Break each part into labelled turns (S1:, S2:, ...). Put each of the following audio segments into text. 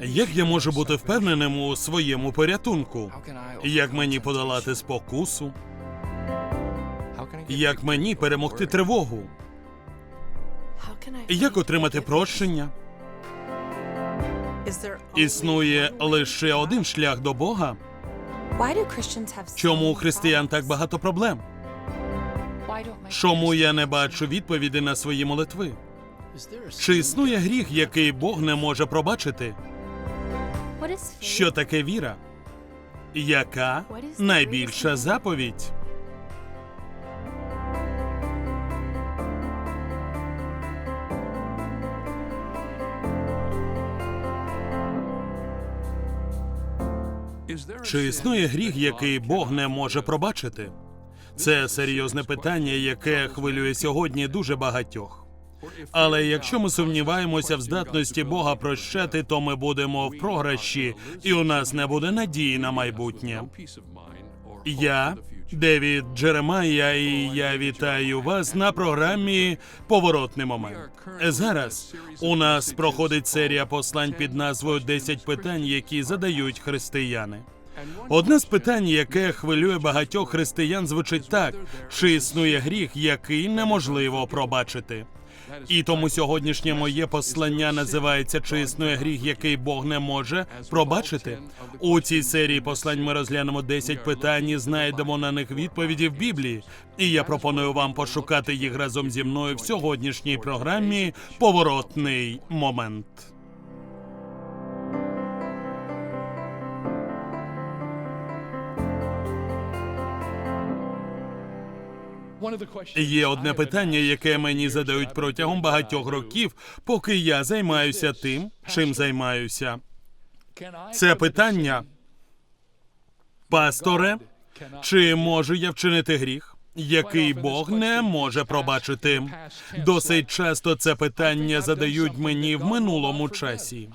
S1: Як я можу бути впевненим у своєму порятунку? Як мені подолати спокусу? Як мені перемогти тривогу? Як отримати прощення? Існує лише один шлях до Бога. Чому у християн так багато проблем? Чому я не бачу відповіді на свої молитви? Чи існує гріх, який Бог не може пробачити? Що таке віра? Яка найбільша заповідь? Чи існує гріх, який Бог не може пробачити? Це серйозне питання, яке хвилює сьогодні дуже багатьох. Але якщо ми сумніваємося в здатності Бога прощати, то ми будемо в програші, і у нас не буде надії на майбутнє. Я Девід Джеремая, і я вітаю вас на програмі Поворотний момент. Зараз у нас проходить серія послань під назвою «10 питань, які задають християни. Одне з питань, яке хвилює багатьох християн, звучить так: чи існує гріх, який неможливо пробачити? І тому сьогоднішнє моє послання називається Чи існує гріх, який Бог не може пробачити? У цій серії послань ми розглянемо 10 питань і знайдемо на них відповіді в Біблії. І я пропоную вам пошукати їх разом зі мною в сьогоднішній програмі Поворотний момент. Є одне питання, яке мені задають протягом багатьох років, поки я займаюся тим, чим займаюся. Це питання, пасторе, чи можу я вчинити гріх, який Бог не може пробачити? Досить часто це питання задають мені в минулому часі.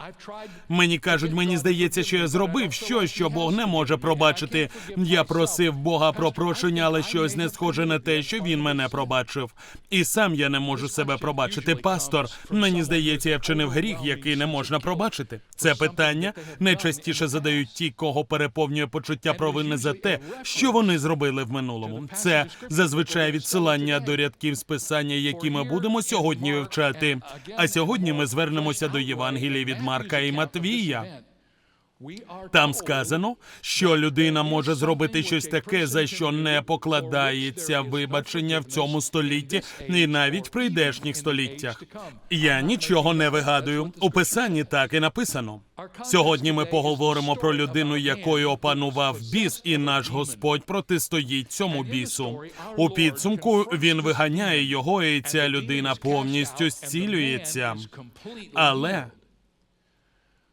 S1: Мені кажуть, мені здається, що я зробив щось, що Бог не може пробачити. Я просив Бога про прощення, але щось не схоже на те, що він мене пробачив. І сам я не можу себе пробачити. Пастор, мені здається, я вчинив гріх, який не можна пробачити. Це питання найчастіше задають ті, кого переповнює почуття провини за те, що вони зробили в минулому. Це зазвичай відсилання до рядків списання, які ми будемо сьогодні вивчати. А сьогодні ми звернемося до Євангелії від Марка і Матвія. Там сказано, що людина може зробити щось таке, за що не покладається вибачення в цьому столітті, і навіть в прийдешніх століттях. Я нічого не вигадую. У писанні так і написано. Сьогодні ми поговоримо про людину, якою опанував біс, і наш Господь протистоїть цьому бісу. У підсумку він виганяє його, і ця людина повністю зцілюється. Але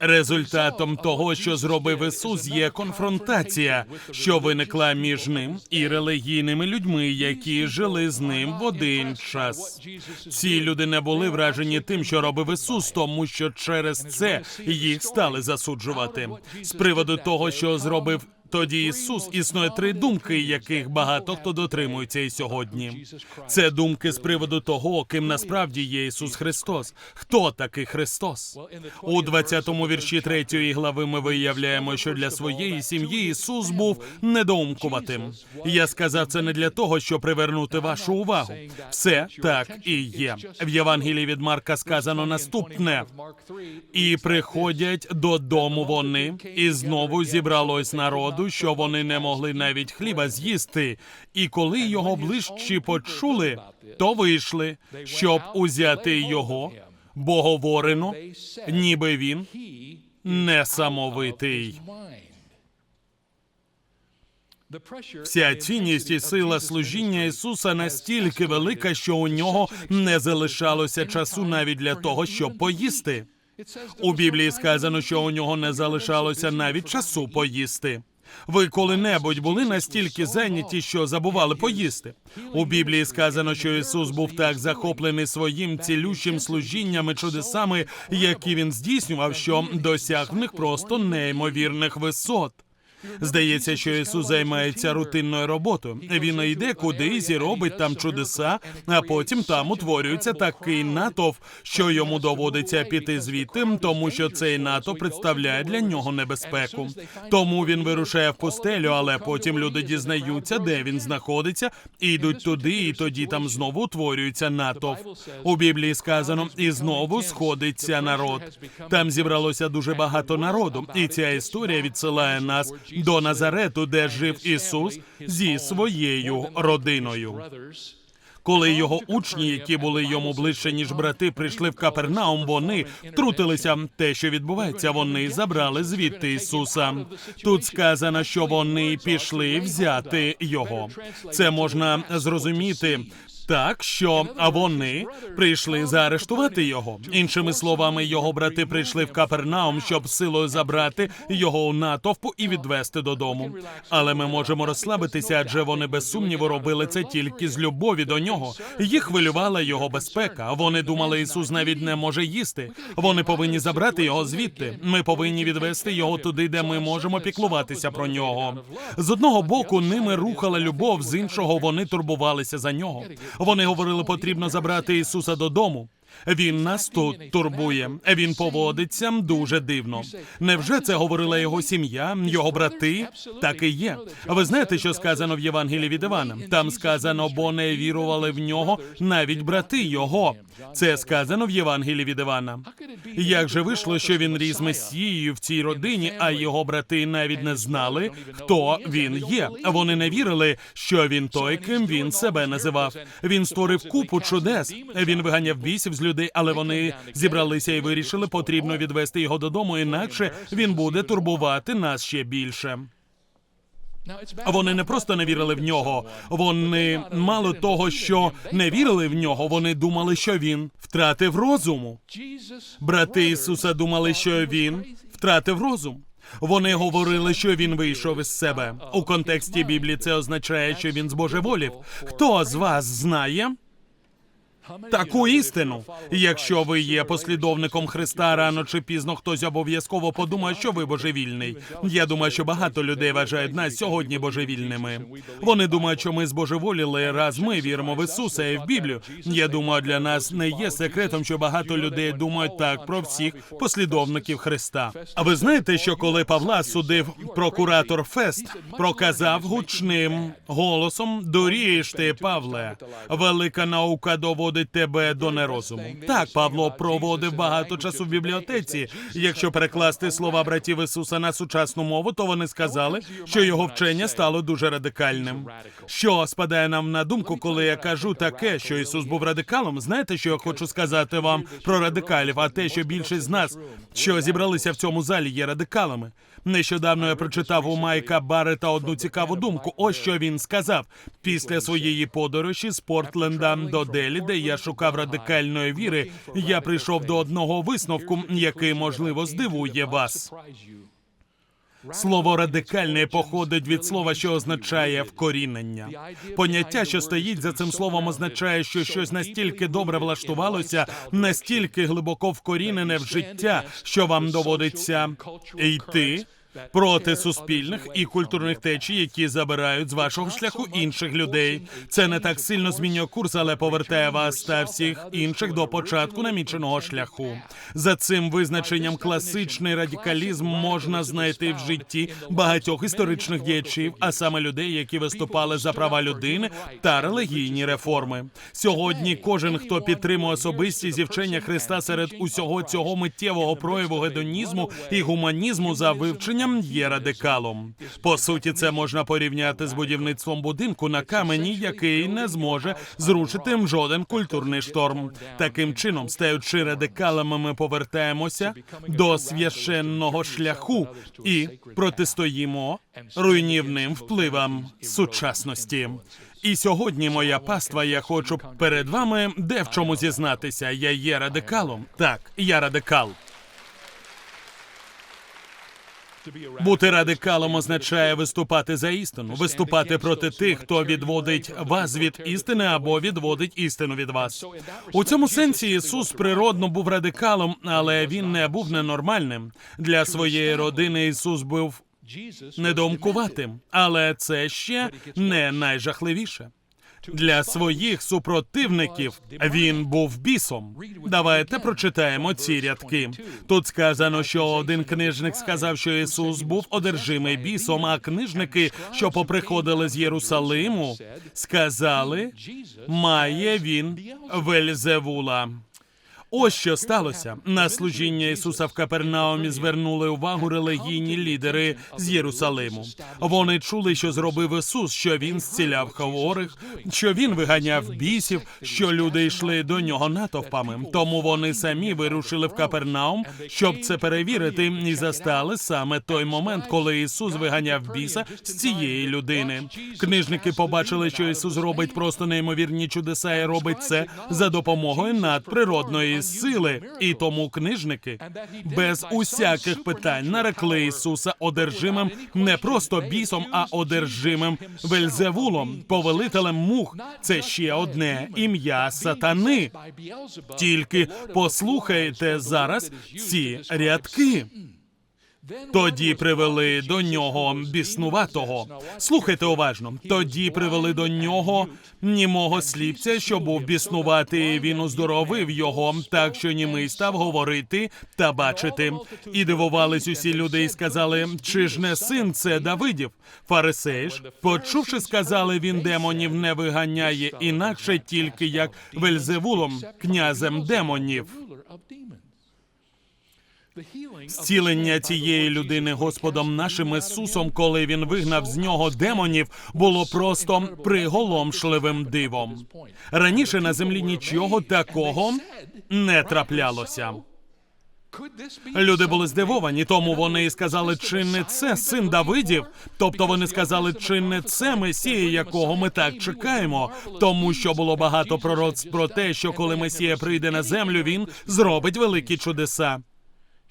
S1: Результатом того, що зробив Ісус, є конфронтація, що виникла між ним і релігійними людьми, які жили з ним в один час. Ці люди не були вражені тим, що робив Ісус, тому що через це їх стали засуджувати. З приводу того, що зробив тоді Ісус, існує три думки, яких багато хто дотримується і сьогодні. Це думки з приводу того, ким насправді є Ісус Христос. Хто такий Христос? У 20-му вірші третьої глави ми виявляємо, що для своєї сім'ї Ісус був недоумкуватим. Я сказав це не для того, щоб привернути вашу увагу. Все так і є. В Євангелії від Марка сказано наступне: і приходять додому вони, і знову зібралось народу, що вони не могли навіть хліба з'їсти. І коли його ближчі почули, то вийшли, щоб узяти його, бо говорено, ніби він несамовитий. Вся цінність і сила служіння Ісуса настільки велика, що у нього не залишалося часу навіть для того, щоб поїсти. У Біблії сказано, що у нього не залишалося навіть часу поїсти. Ви коли-небудь були настільки зайняті, що забували поїсти. У Біблії сказано, що Ісус був так захоплений своїм цілющим служінням і чудесами, які він здійснював, що досяг в них просто неймовірних висот. Здається, що Ісус займається рутинною роботою. Він йде кудись і робить там чудеса, а потім там утворюється такий натовп, що йому доводиться піти звідти, тому що цей натовп представляє для нього небезпеку. Тому він вирушає в пустелю, але потім люди дізнаються, де він знаходиться, і йдуть туди, і тоді там знову утворюється натовп. У Біблії сказано, і знову сходиться народ. Там зібралося дуже багато народу, і ця історія відсилає нас до Назарету, де жив Ісус зі своєю родиною. Коли його учні, які були йому ближче ніж брати, прийшли в Капернаум, вони втрутилися те, що відбувається. Вони забрали звідти Ісуса. Тут сказано, що вони пішли взяти його. Це можна зрозуміти. Так, що вони прийшли заарештувати його. Іншими словами, його брати прийшли в Капернаум, щоб силою забрати його у натовпу і відвести додому. Але ми можемо розслабитися, адже вони без сумніву робили це тільки з любові до нього. Їх хвилювала його безпека. Вони думали, Ісус навіть не може їсти. Вони повинні забрати його звідти. Ми повинні відвести його туди, де ми можемо піклуватися про нього. З одного боку, ними рухала любов, з іншого вони турбувалися за нього. Вони говорили, потрібно забрати Ісуса додому. Він нас тут турбує. Він поводиться дуже дивно. Невже це говорила його сім'я, його брати? Так і є. Ви знаєте, що сказано в Євангелії від Івана? Там сказано, бо не вірували в нього навіть брати його. Це сказано в Євангелії від Івана. Як же вийшло, що він ріс месією в цій родині, а його брати навіть не знали, хто він є. Вони не вірили, що він той, ким він себе називав. Він створив купу чудес. Він виганяв бісів з людей, але вони зібралися і вирішили, потрібно відвести його додому, інакше він буде турбувати нас ще більше. Вони не просто не вірили в нього. Вони мало того, що не вірили в нього. Вони думали, що він втратив розуму. Брати Ісуса думали, що він втратив розум. Вони говорили, що він вийшов із себе. У контексті Біблії це означає, що він збожеволів. Хто з вас знає? Таку істину, якщо ви є послідовником Христа, рано чи пізно хтось обов'язково подумає, що ви божевільний. Я думаю, що багато людей вважають нас сьогодні божевільними. Вони думають, що ми збожеволіли, раз ми віримо в Ісуса і в Біблію. Я думаю, для нас не є секретом, що багато людей думають так про всіх послідовників Христа. А ви знаєте, що коли Павла судив прокуратор Фест, проказав гучним голосом: дорієш ти, Павле, велика наука доводить тебе до нерозуму. Так, Павло проводив багато часу в бібліотеці. Якщо перекласти слова братів Ісуса на сучасну мову, то вони сказали, що його вчення стало дуже радикальним. Що спадає нам на думку, коли я кажу таке, що Ісус був радикалом? Знаєте, що я хочу сказати вам про радикалів? А те, що більшість з нас, що зібралися в цьому залі, є радикалами. Нещодавно я прочитав у Майка Баррета одну цікаву думку. Ось що він сказав після своєї подорожі з Портленда до Делі, де я шукав радикальної віри. Я прийшов до одного висновку, який можливо здивує вас. Слово радикальне походить від слова, що означає вкорінення. Поняття, що стоїть за цим словом, означає, що щось настільки добре влаштувалося, настільки глибоко вкорінене в життя, що вам доводиться йти проти суспільних і культурних течій, які забирають з вашого шляху інших людей. Це не так сильно змінює курс, але повертає вас та всіх інших до початку наміченого шляху. За цим визначенням класичний радикалізм можна знайти в житті багатьох історичних діячів, а саме людей, які виступали за права людини та релігійні реформи. Сьогодні кожен, хто підтримує особисті зівчення Христа серед усього цього миттєвого прояву гедонізму і гуманізму за вивченням, є радикалом. По суті, це можна порівняти з будівництвом будинку на камені, який не зможе зрушити жоден культурний шторм. Таким чином, стаючи радикалами, ми повертаємося до священного шляху і протистоїмо руйнівним впливам сучасності. І сьогодні моя паства. Я хочу перед вами де в чому зізнатися. Я є радикалом. Так, я радикал. Бути радикалом означає виступати за істину, виступати проти тих, хто відводить вас від істини або відводить істину від вас. У цьому сенсі Ісус природно був радикалом, але він не був ненормальним. Для своєї родини Ісус був недоумкуватим, але це ще не найжахливіше. Для своїх супротивників він був бісом. Давайте прочитаємо ці рядки. Тут сказано, що один книжник сказав, що Ісус був одержимий бісом, а книжники, що поприходили з Єрусалиму, сказали, має він Вельзевула. Ось що сталося. На служіння Ісуса в Капернаумі звернули увагу релігійні лідери з Єрусалиму. Вони чули, що зробив Ісус, що він зціляв хворих, що він виганяв бісів, що люди йшли до нього натовпами. Тому вони самі вирушили в Капернаум, щоб це перевірити, і застали саме той момент, коли Ісус виганяв біса з цієї людини. Книжники побачили, що Ісус робить просто неймовірні чудеса і робить це за допомогою надприродної сили. І тому книжники без усяких питань нарекли Ісуса одержимим не просто бісом, а одержимим Вельзевулом, повелителем мух. Це ще одне ім'я сатани. Тільки послухайте зараз ці рядки. Тоді привели до нього біснуватого. Слухайте уважно. Тоді привели до нього німого сліпця, що був біснуватий. Він оздоровив його, так що німий став говорити та бачити. І дивувались усі люди, і сказали: чи ж не син це Давидів? Фарисеї ж, почувши, сказали, він демонів не виганяє інакше тільки як Вельзевулом, князем демонів. Зцілення цієї людини Господом нашим Ісусом, коли він вигнав з нього демонів, було просто приголомшливим дивом. Раніше на землі нічого такого не траплялося. Люди були здивовані, тому вони і сказали, чи не це син Давидів? Тобто вони сказали, чи не це Месія, якого ми так чекаємо, тому що було багато пророцтв про те, що коли Месія прийде на землю, він зробить великі чудеса.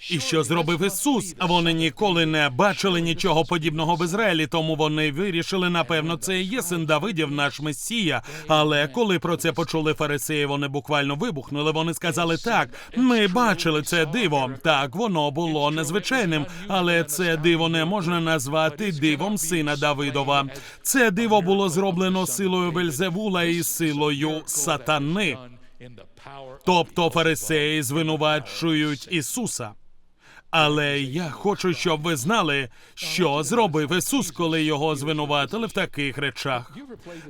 S1: І що зробив Ісус? Вони ніколи не бачили нічого подібного в Ізраїлі, тому вони вирішили, напевно, це є син Давидів, наш Месія. Але коли про це почули фарисеї, вони буквально вибухнули. Вони сказали: так, ми бачили це диво. Так, воно було незвичайним, але це диво не можна назвати дивом сина Давидова. Це диво було зроблено силою Вельзевула і силою сатани. Тобто фарисеї звинувачують Ісуса. Але я хочу, щоб ви знали, що зробив Ісус, коли його звинуватили в таких речах.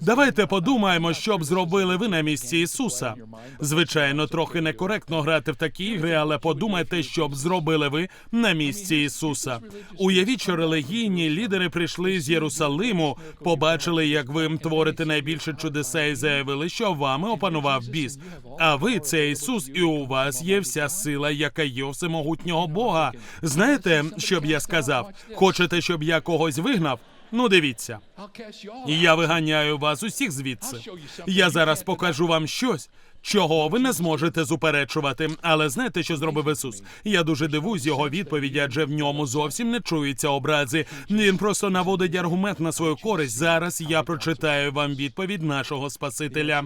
S1: Давайте подумаємо, що б зробили ви на місці Ісуса. Звичайно, трохи некоректно грати в такі ігри, але подумайте, що б зробили ви на місці Ісуса. Уявіть, що релігійні лідери прийшли з Єрусалиму, побачили, як ви творите найбільше чудеса, і заявили, що вами опанував біс. А ви це Ісус, і у вас є вся сила, яка є у всемогутнього Бога. Знаєте, що б я сказав? Хочете, щоб я когось вигнав? Ну, дивіться. Я виганяю вас усіх звідси. Я зараз покажу вам щось. Чого ви не зможете зуперечувати, але знаєте, що зробив Ісус? Я дуже дивуюсь його відповіді, адже в ньому зовсім не чуються образи. Він просто наводить аргумент на свою користь. Зараз я прочитаю вам відповідь нашого Спасителя.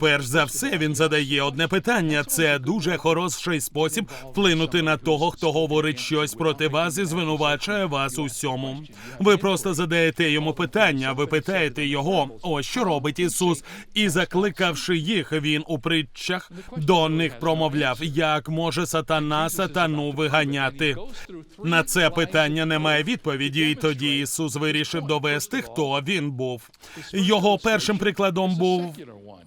S1: Перш за все, він задає одне питання. Це дуже хороший спосіб вплинути на того, хто говорить щось проти вас і звинувачує вас у всьому. Ви просто задаєте йому питання. Ви питаєте його, ось що робить Ісус, і закликавши їх, він у притчах до них промовляв, як може сатана сатану виганяти. На це питання немає відповіді, і тоді Ісус вирішив довести, хто він був. Його першим прикладом був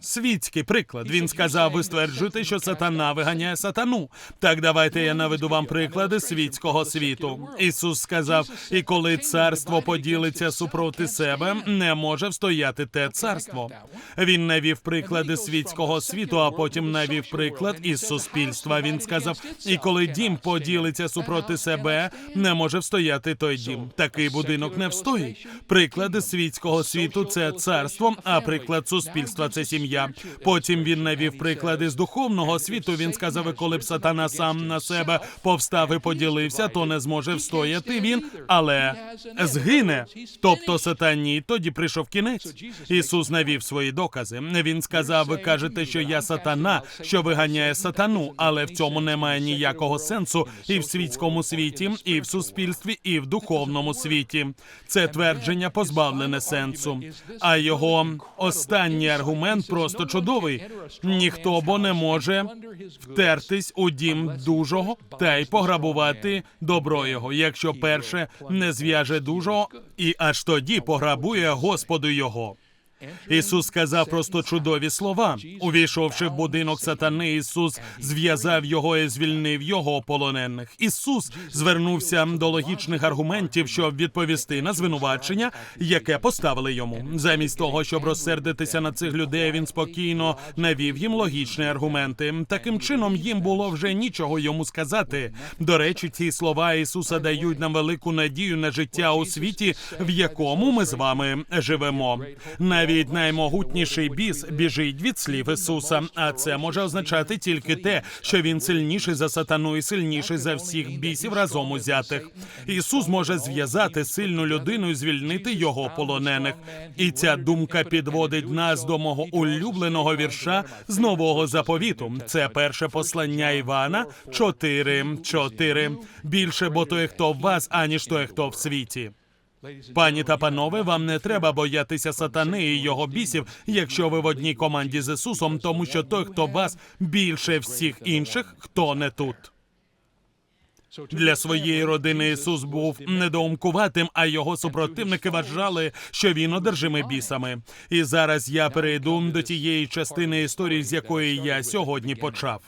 S1: світський приклад. Він сказав: ви стверджуєте, що сатана виганяє сатану. Так давайте я наведу вам приклади світського світу. Ісус сказав: і коли царство поділиться супроти себе, не може встояти те царство. Він навів приклади світського світу, а потім навів приклад із суспільства. Він сказав: і коли дім поділиться супроти себе, не може встояти той дім. Такий будинок не встоїть. Приклади світського світу це царство, а приклад суспільства це сім'я. Потім він навів приклади з духовного світу. Він сказав, і коли б сатана сам на себе повстав і поділився, то не зможе встояти він, але згине. Тобто сатані тоді прийшов кінець. Ісус навів свої докази. Він сказав: ви кажете, що я сатана, що виганяє сатану, але в цьому немає ніякого сенсу і в світському світі, і в суспільстві, і в духовному світі. Це твердження позбавлене сенсу. А його останній аргумент просто чудовий. Ніхто бо не може втертись у дім дужого та й пограбувати добро його, якщо перше не зв'яже дужого, і аж тоді пограбує Господу його. Ісус сказав просто чудові слова. Увійшовши в будинок сатани, Ісус зв'язав його і звільнив його полонених. Ісус звернувся до логічних аргументів, щоб відповісти на звинувачення, яке поставили йому. Замість того, щоб розсердитися на цих людей, він спокійно навів їм логічні аргументи. Таким чином їм було вже нічого йому сказати. До речі, ці слова Ісуса дають нам велику надію на життя у світі, в якому ми з вами живемо. Навіть наймогутніший біс біжить від слів Ісуса, а це може означати тільки те, що він сильніший за сатану і сильніший за всіх бісів разом узятих. Ісус може зв'язати сильну людину і звільнити його полонених. І ця думка підводить нас до мого улюбленого вірша з нового заповіту. Це перше послання Івана 4.4. Більше бо той, хто в вас, аніж той, хто в світі. Пані та панове, вам не треба боятися сатани і його бісів, якщо ви в одній команді з Ісусом, тому що той, хто вас більше всіх інших, хто не тут. Для своєї родини Ісус був недоумкуватим, а його супротивники вважали, що він одержимий бісами. І зараз я перейду до тієї частини історії, з якої я сьогодні почав.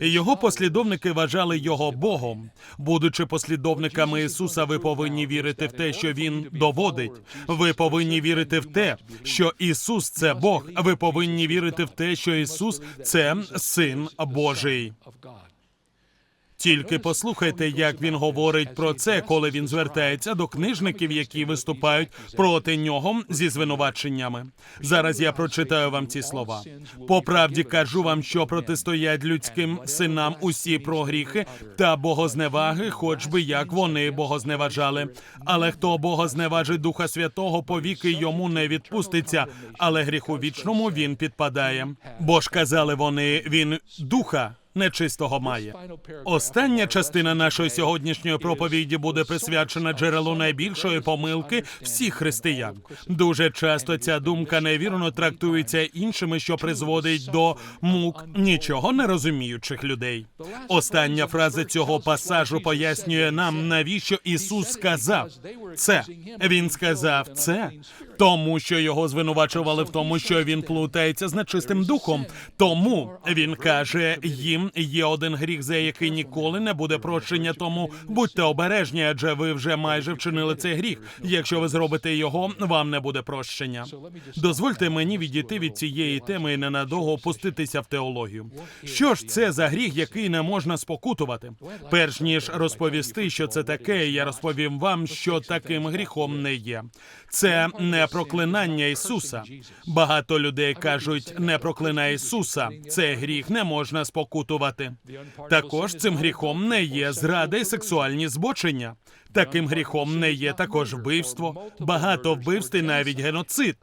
S1: І Його послідовники вважали його Богом. Будучи послідовниками Ісуса, ви повинні вірити в те, що Він доводить. Ви повинні вірити в те, що Ісус це Бог. Ви повинні вірити в те, що Ісус це Син Божий. Тільки послухайте, як він говорить про це, коли він звертається до книжників, які виступають проти нього зі звинуваченнями. Зараз я прочитаю вам ці слова. По правді кажу вам, що протистоять людським синам усі прогріхи та богозневаги, хоч би як вони богозневажали. Але хто богозневажить Духа Святого, повіки йому не відпуститься, але гріху вічному він підпадає. Бо ж казали вони, він духа нечистого має. Остання частина нашої сьогоднішньої проповіді буде присвячена джерелу найбільшої помилки всіх християн. Дуже часто ця думка невірно трактується іншими, що призводить до мук нічого не розуміючих людей. Остання фраза цього пасажу пояснює нам, навіщо Ісус сказав це. Він сказав це, тому що його звинувачували в тому, що він плутається з нечистим духом. Тому він каже їм є один гріх, за який ніколи не буде прощення. Тому будьте обережні, адже ви вже майже вчинили цей гріх. Якщо ви зробите його, вам не буде прощення. Дозвольте мені відійти від цієї теми і ненадовго опуститися в теологію. Що ж це за гріх, який не можна спокутувати? Перш ніж розповісти, що це таке, я розповім вам, що таким гріхом не є. Це не проклинання Ісуса. Багато людей кажуть, не проклинай Ісуса. Це гріх не можна спокутувати. Також цим гріхом не є зрада і сексуальні збочення. Таким гріхом не є також вбивство, багато вбивств і навіть геноцид.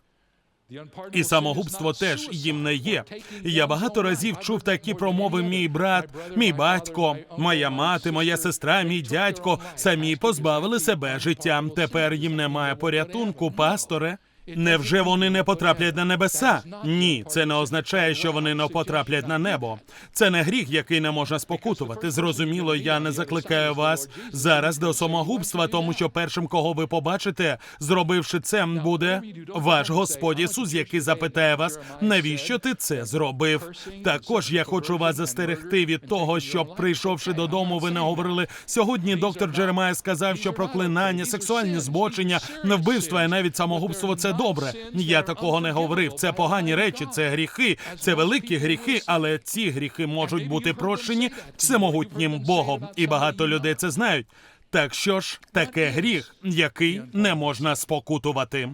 S1: І самогубство теж їм не є. Я багато разів чув такі промови. Мій брат, мій батько, моя мати, моя сестра, мій дядько самі позбавили себе життя. Тепер їм немає порятунку, пасторе. Невже вони не потраплять на небеса? Ні, це не означає, що вони не потраплять на небо. Це не гріх, який не можна спокутувати. Зрозуміло, я не закликаю вас зараз до самогубства, тому що першим, кого ви побачите, зробивши це, буде ваш Господь Ісус, який запитає вас, навіщо ти це зробив. Також я хочу вас застерегти від того, щоб прийшовши додому, ви не говорили сьогодні. Доктор Джеремай сказав, що проклинання, сексуальні збочення, вбивства і навіть самогубство це добре. Я такого не говорив. Це погані речі, це гріхи, це великі гріхи, але ці гріхи можуть бути прощені всемогутнім Богом, і багато людей це знають. Так що ж таке гріх, який не можна спокутувати?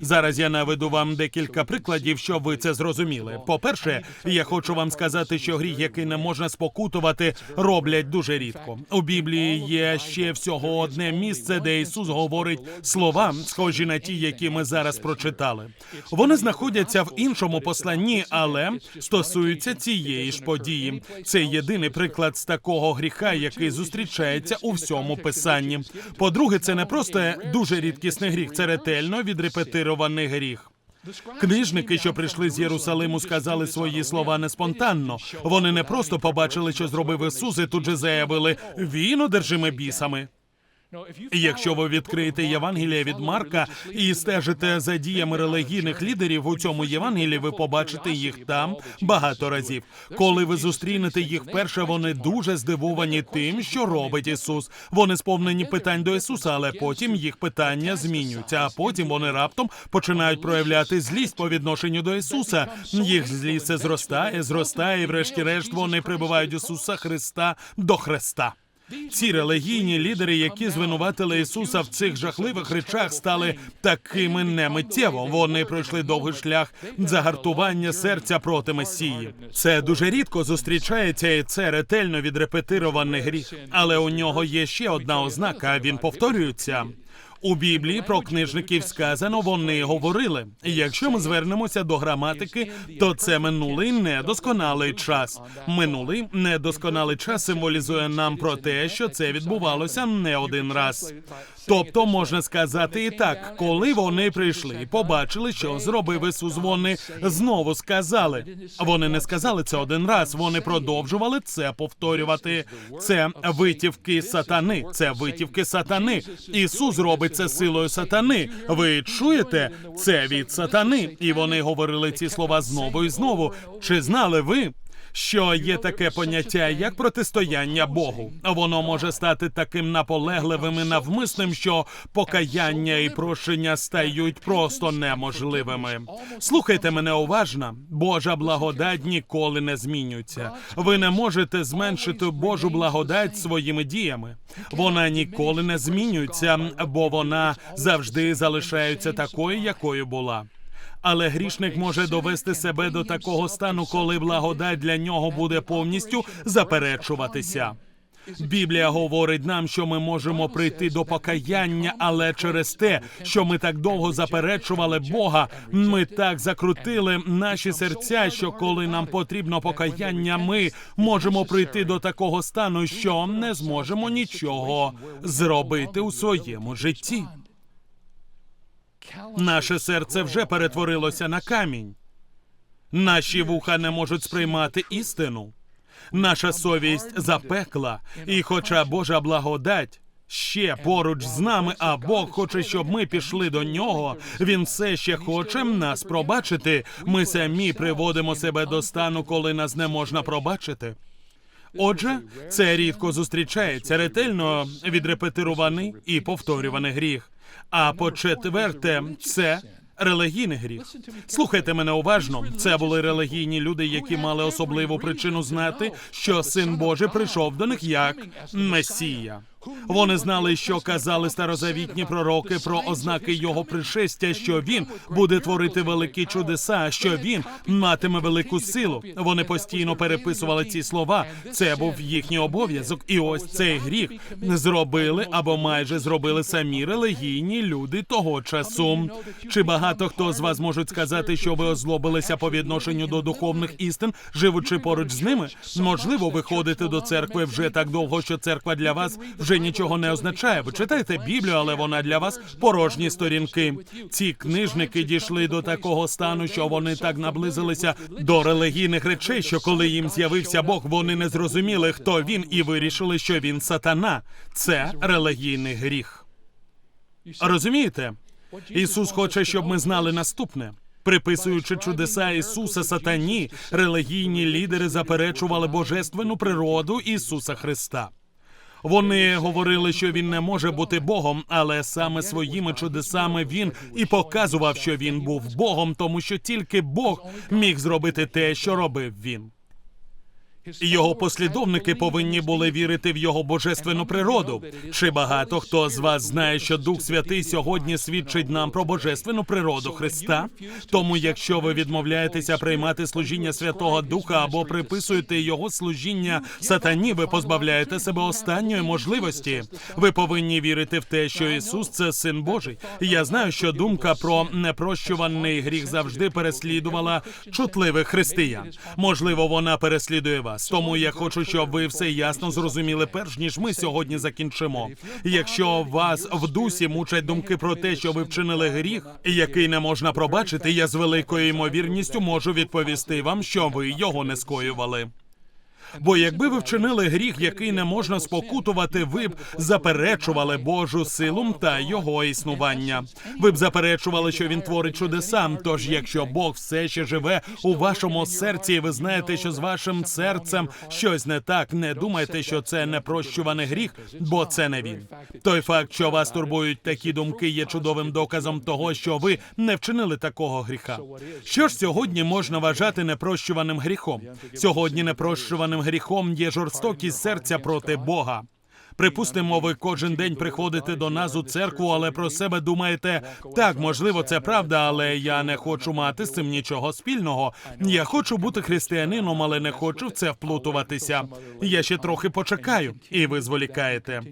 S1: Зараз я наведу вам декілька прикладів, щоб ви це зрозуміли. По-перше, я хочу вам сказати, що гріх, який не можна спокутувати, роблять дуже рідко. У Біблії є ще всього одне місце, де Ісус говорить слова, схожі на ті, які ми зараз прочитали. Вони знаходяться в іншому посланні, але стосуються цієї ж події. Це єдиний приклад з такого гріха, який зустрічається у всьому писанні. По-друге, це не просто дуже рідкісний гріх, це ретельно відрепетирований гріх. Книжники, що прийшли з Єрусалиму, сказали свої слова не спонтанно. Вони не просто побачили, що зробив Ісус, і тут же заявили він одержиме бісами. Якщо ви відкриєте Євангелія від Марка і стежите за діями релігійних лідерів у цьому Євангелії, ви побачите їх там багато разів. Коли ви зустрінете їх вперше, вони дуже здивовані тим, що робить Ісус. Вони сповнені питань до Ісуса, але потім їх питання змінюються. А потім вони раптом починають проявляти злість по відношенню до Ісуса. Їх злість зростає, зростає, і врешті-решт вони прибувають Ісуса Христа до Христа. Ці релігійні лідери, які звинуватили Ісуса в цих жахливих речах, стали такими немиттєво. Вони пройшли довгий шлях загартування серця проти Месії. Це дуже рідко зустрічається, і це ретельно відрепетирований гріх. Але у нього є ще одна ознака. Він повторюється. У Біблії про книжників сказано, вони говорили. Якщо ми звернемося до граматики, то це минулий недосконалий час. Минулий недосконалий час символізує нам про те, що це відбувалося не один раз. Тобто можна сказати і так, коли вони прийшли і побачили, що зробив Ісус, вони знову сказали. Вони не сказали це один раз. Вони продовжували це повторювати. Це витівки сатани. Це витівки сатани. Ісус робить це силою сатани. Ви чуєте? Це від сатани. І вони говорили ці слова знову і знову. Чи знали ви? Що є таке поняття як протистояння Богу? Воно може стати таким наполегливим і навмисним, що покаяння і прощення стають просто неможливими. Слухайте мене уважно. Божа благодать ніколи не змінюється. Ви не можете зменшити Божу благодать своїми діями. Вона ніколи не змінюється, бо вона завжди залишається такою, якою була. Але грішник може довести себе до такого стану, коли благодать для нього буде повністю заперечуватися. Біблія говорить нам, що ми можемо прийти до покаяння, але через те, що ми так довго заперечували Бога, ми так закрутили наші серця, що коли нам потрібно покаяння, ми можемо прийти до такого стану, що не зможемо нічого зробити у своєму житті. Наше серце вже перетворилося на камінь. Наші вуха не можуть сприймати істину. Наша совість запекла, і хоча Божа благодать ще поруч з нами, а Бог хоче, щоб ми пішли до нього. Він все ще хоче нас пробачити. Ми самі приводимо себе до стану, коли нас не можна пробачити. Отже, це рідко зустрічається ретельно відрепетирований і повторюваний гріх. А по четверте, це релігійний гріх. Слухайте мене уважно. Це були релігійні люди, які мали особливу причину знати, що син Божий прийшов до них як Месія. Вони знали, що казали старозавітні пророки про ознаки його пришестя, що він буде творити великі чудеса, що він матиме велику силу. Вони постійно переписували ці слова. Це був їхній обов'язок, і ось цей гріх зробили або майже зробили самі релігійні люди того часу. Чи багато хто з вас можуть сказати, що ви озлобилися по відношенню до духовних істин, живучи поруч з ними? Можливо, ви ходите до церкви вже так довго, що церква для вас вже нічого не означає. Ви читаєте Біблію, але вона для вас порожні сторінки. Ці книжники дійшли до такого стану, що вони так наблизилися до релігійних речей, що коли їм з'явився Бог, вони не зрозуміли, хто він, і вирішили, що він сатана. Це релігійний гріх. Розумієте? Ісус хоче, щоб ми знали наступне. Приписуючи чудеса Ісуса Сатані, релігійні лідери заперечували божественну природу Ісуса Христа. Вони говорили, що він не може бути Богом, але саме своїми чудесами він і показував, що він був Богом, тому що тільки Бог міг зробити те, що робив він. Його послідовники повинні були вірити в його божественну природу. Чи багато хто з вас знає, що Дух Святий сьогодні свідчить нам про божественну природу Христа? Тому, якщо ви відмовляєтеся приймати служіння Святого Духа або приписуєте його служіння сатані, ви позбавляєте себе останньої можливості. Ви повинні вірити в те, що Ісус це син Божий. Я знаю, що думка про непрощуваний гріх завжди переслідувала чутливих християн. Можливо, вона переслідує вас. Тому я хочу, щоб ви все ясно зрозуміли, перш ніж ми сьогодні закінчимо. Якщо вас в дусі мучать думки про те, що ви вчинили гріх, який не можна пробачити, я з великою ймовірністю можу відповісти вам, що ви його не скоювали. Бо якби ви вчинили гріх, який не можна спокутувати, ви б заперечували Божу силу та його існування. Ви б заперечували, що він творить чудеса. Тож, якщо Бог все ще живе у вашому серці, і ви знаєте, що з вашим серцем щось не так, не думайте, що це непрощуваний гріх, бо це не він. Той факт, що вас турбують такі думки, є чудовим доказом того, що ви не вчинили такого гріха. Що ж сьогодні можна вважати непрощуваним гріхом? Сьогодні непрощуваним гріхом є жорстокість серця проти Бога. Припустимо, ви кожен день приходите до нас у церкву, але про себе думаєте, так, можливо, це правда, але я не хочу мати з цим нічого спільного. Я хочу бути християнином, але не хочу в це вплутуватися. Я ще трохи почекаю, і ви зволікаєте.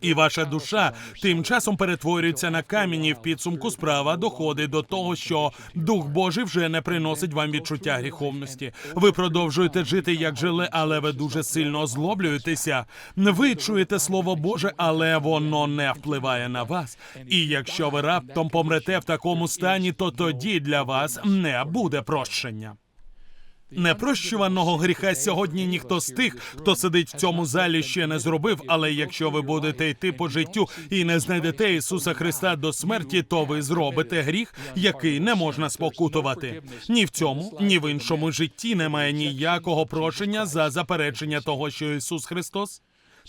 S1: І ваша душа тим часом перетворюється на камінь, і в підсумку справа доходить до того, що Дух Божий вже не приносить вам відчуття гріховності. Ви продовжуєте жити як жили, але ви дуже сильно озлоблюєтеся. Ви чуєте слово Боже, але воно не впливає на вас. І якщо ви раптом помрете в такому стані, то тоді для вас не буде прощення. Непрощуваного гріха сьогодні ніхто з тих, хто сидить в цьому залі, ще не зробив. Але якщо ви будете йти по життю і не знайдете Ісуса Христа до смерті, то ви зробите гріх, який не можна спокутувати. Ні в цьому, ні в іншому житті немає ніякого прощення за заперечення того, що Ісус Христос.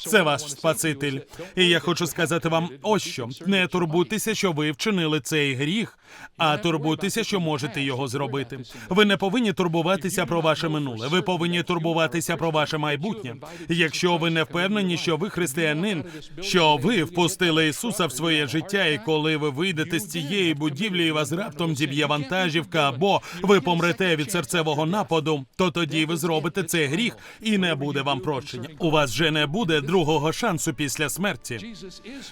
S1: Це ваш Спаситель. І я хочу сказати вам ось що: не турбуйтеся, що ви вчинили цей гріх, а турбуйтеся, що можете його зробити. Ви не повинні турбуватися про ваше минуле. Ви повинні турбуватися про ваше майбутнє. Якщо ви не впевнені, що ви християнин, що ви впустили Ісуса в своє життя, і коли ви вийдете з цієї будівлі, і вас раптом зіб'є вантажівка, або ви помрете від серцевого нападу, то тоді ви зробите цей гріх, і не буде вам прощення. У вас вже не буде другого шансу після смерті.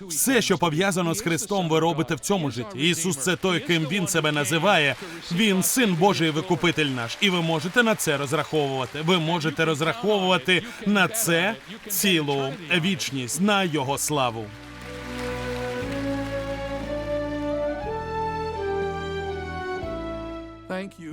S1: Все, що пов'язано з Христом, ви робите в цьому житті. Ісус це той, ким він себе називає. Він син Божий, викупитель наш, і ви можете на це розраховувати. Ви можете розраховувати на це цілу вічність, на його славу.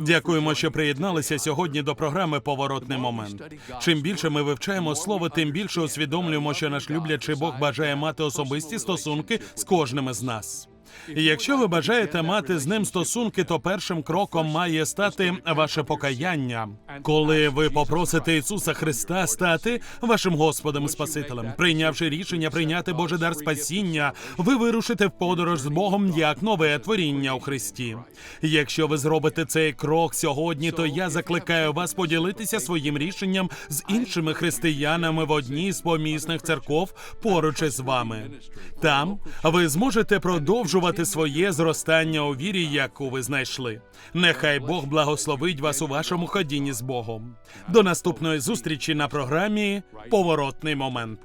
S1: Дякуємо, що приєдналися сьогодні до програми Поворотний момент. Чим більше ми вивчаємо слово, тим більше усвідомлюємо, що наш люблячий Бог бажає мати особисті стосунки з кожним із нас. І якщо ви бажаєте мати з ним стосунки, то першим кроком має стати ваше покаяння, коли ви попросите Ісуса Христа стати вашим Господом Спасителем. Прийнявши рішення прийняти Божий дар спасіння, ви вирушите в подорож з Богом як нове творіння у Христі. Якщо ви зробите цей крок сьогодні, то я закликаю вас поділитися своїм рішенням з іншими християнами в одній з помісних церков поруч із вами. Там ви зможете продовжувати своє зростання у вірі, яку ви знайшли. Нехай Бог благословить вас у вашому ходінні з Богом. До наступної зустрічі на програмі Поворотний момент.